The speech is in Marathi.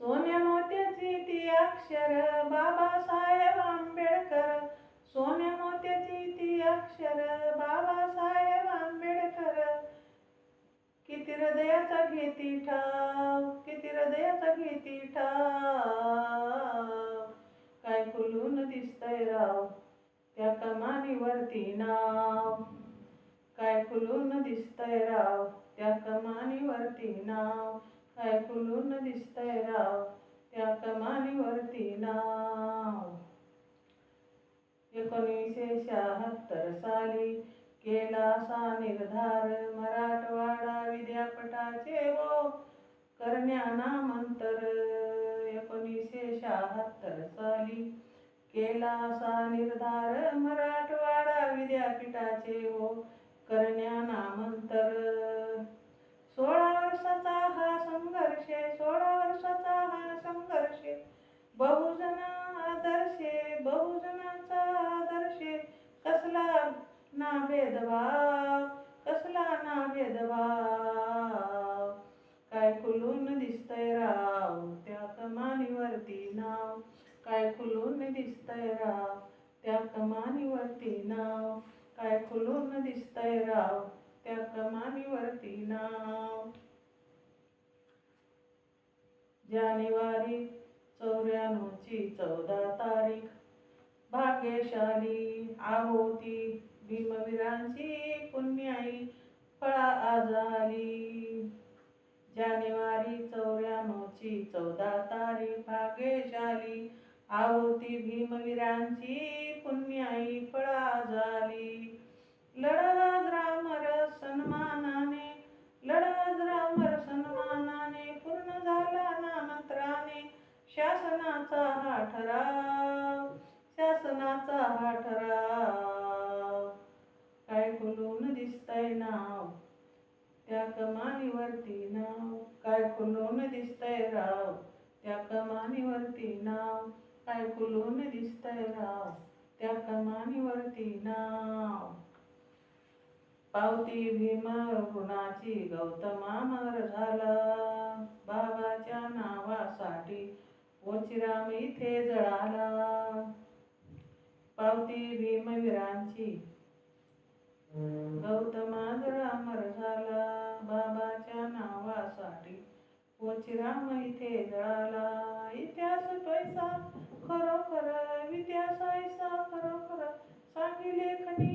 सोन्या मोत्याची ती अक्षर बाबासाहेब आंबेडकर. सोन्या मोत्याची ती अक्षर बाबासाहेब आंबेडकर. किती हृदयाचा घेती ठाव किती हृदयाचा घेती ठाव. काय खुलून दिसतय राव त्या कमानीवरती नाव. काय खुलून दिसतय राव त्या कमानीवरती नाव. काय फुलून दिसतंय राव त्या कमानीवरती नाव. एकोणीसशे शहात्तर साली केला असा निर्धार मराठवाडा विद्यापीठाचे हो. करण्यानामंतर एकोणीसशे शहात्तर साली केला असा निर्धार मराठवाडा विद्यापीठाचे हो. करण्यानामंतर ना भेदभाव कसला ना भेदभाव काय खुलून दिसतय राव त्या कमानीवरती नाव. काय खुलून दिसतय राव त्या कमानीवरती नाव. काय खुलून दिसतय राव त्या कमानीवरती नाव. जानेवारी चौऱ्याण्णवची चौदा तारीख. भाग्यशाली आहोती. भीमवीरांची पुण्याई फळा आज जानेवारी चौऱ्याण्णवची चौदा तारीख भाग्यशाली आहोती भीमवीरांची पुण्याई फळा झाली लढा रामर सन्मानाने लढा रामर सन्मानाने पूर्ण झाला ना मंत्राने शासनाचा हा ठराव शासनाचा हा ठराव. कमानीवरती नाव. काय खुलून दिसतय राव? त्या कमानीवरती नाव. काय खुलून दिसतय राव? त्या कमानीवरती नाव. पावती भीम गुणाची गौतमा अमर झाला. बाबाच्या नावासाठी ओचिराम इथे जळाला. पावती भीमवीरांची कोची राम इथे जळाला इतिहास पैसा खरोखर इतिहास ऐसा खरोखर. सांगिले कणी